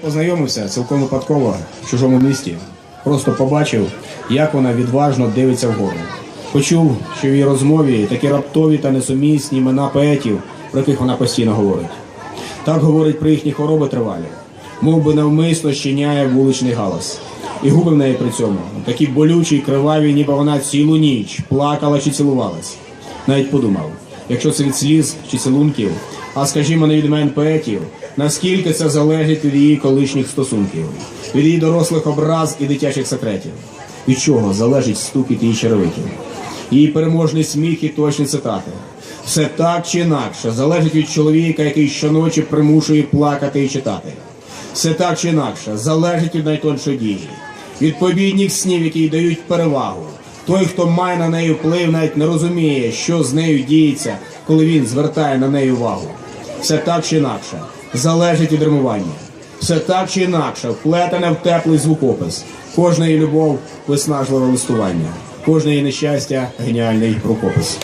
Познайомився цілком випадково в чужому місті. Просто побачив, як вона відважно дивиться вгору. Почув, що в її розмові такі раптові та несумісні імена поетів, про яких вона постійно говорить. Так говорить про їхні хвороби тривалі, мов би навмисно щиняє вуличний галас. І губи в неї при цьому такі болючі й криваві, ніби вона цілу ніч плакала чи цілувалась. Навіть подумав, якщо це від сліз чи цілунків, а скажімо, не від мен поетів, наскільки це залежить від її колишніх стосунків, від її дорослих образ і дитячих секретів, від чого залежить стукіт її черевиків, її переможний сміх і точні цитати. Все так чи інакше залежить від чоловіка, який щоночі примушує плакати і читати. Все так чи інакше залежить від найтоншої дії, від побідніх снів, які дають перевагу. Той, хто має на неї вплив, навіть не розуміє, що з нею діється, коли він звертає на неї увагу. Все так чи інакше залежить від римування. Все так чи інакше вплетене в теплий звукопис. Кожна її любов виснажливе листування, кожне її нещастя геніальний рукопис.